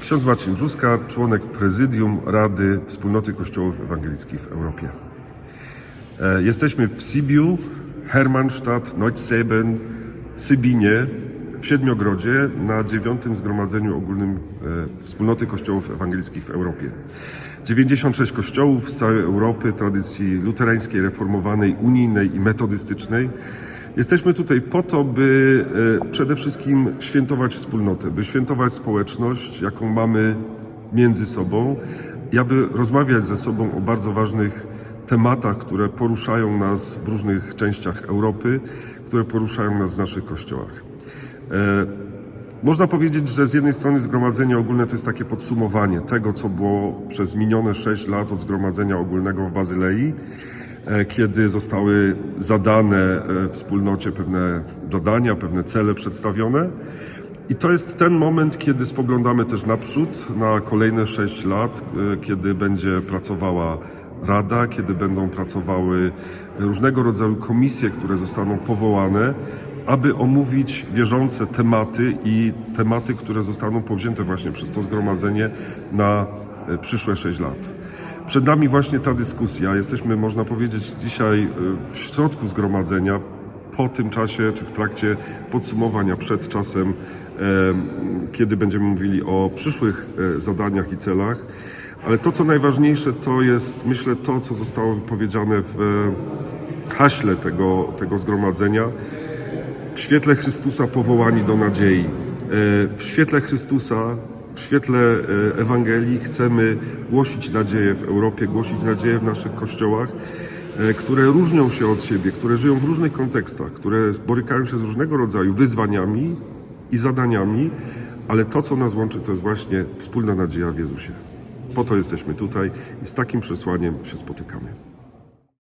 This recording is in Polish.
Ksiądz Marcin Brzuska, członek prezydium Rady Wspólnoty Kościołów Ewangelickich w Europie. E, Jesteśmy w Sibiu, Hermannstadt, Neutseben, Sybinie, w Siedmiogrodzie na dziewiątym Zgromadzeniu Ogólnym e, Wspólnoty Kościołów Ewangelickich w Europie. 96 kościołów z całej Europy, tradycji luterańskiej, reformowanej, unijnej i metodystycznej. Jesteśmy tutaj po to, by e, przede wszystkim świętować wspólnotę, by świętować społeczność, jaką mamy między sobą i aby rozmawiać ze sobą o bardzo ważnych tematach, które poruszają nas w różnych częściach Europy, które poruszają nas w naszych kościołach. E, Można powiedzieć, że z jednej strony Zgromadzenie Ogólne to jest takie podsumowanie tego, co było przez minione 6 lat od Zgromadzenia Ogólnego w Bazylei, e, kiedy zostały zadane e, wspólnocie pewne zadania, pewne cele przedstawione. I to jest ten moment, kiedy spoglądamy też naprzód na kolejne 6 lat, kiedy będzie pracowała Rada, kiedy będą pracowały różnego rodzaju komisje, które zostaną powołane, aby omówić bieżące tematy i tematy, które zostaną powzięte właśnie przez to zgromadzenie na e, przyszłe 6 lat. Przed nami właśnie ta dyskusja. Jesteśmy, można powiedzieć, dzisiaj e, w środku zgromadzenia, po tym czasie, czy w trakcie podsumowania, przed czasem, e, kiedy będziemy mówili o przyszłych zadaniach i celach. Ale to, co najważniejsze, to jest, myślę, to, co zostało powiedziane w haśle tego, tego zgromadzenia. W świetle Chrystusa powołani do nadziei. E, W świetle Chrystusa, w świetle e, Ewangelii chcemy głosić nadzieję w Europie, głosić nadzieję w naszych kościołach, e, które różnią się od siebie, które żyją w różnych kontekstach, które borykają się z różnego rodzaju wyzwaniami i zadaniami, ale to, co nas łączy, to jest właśnie wspólna nadzieja w Jezusie. Po to jesteśmy tutaj i z takim przesłaniem się spotykamy.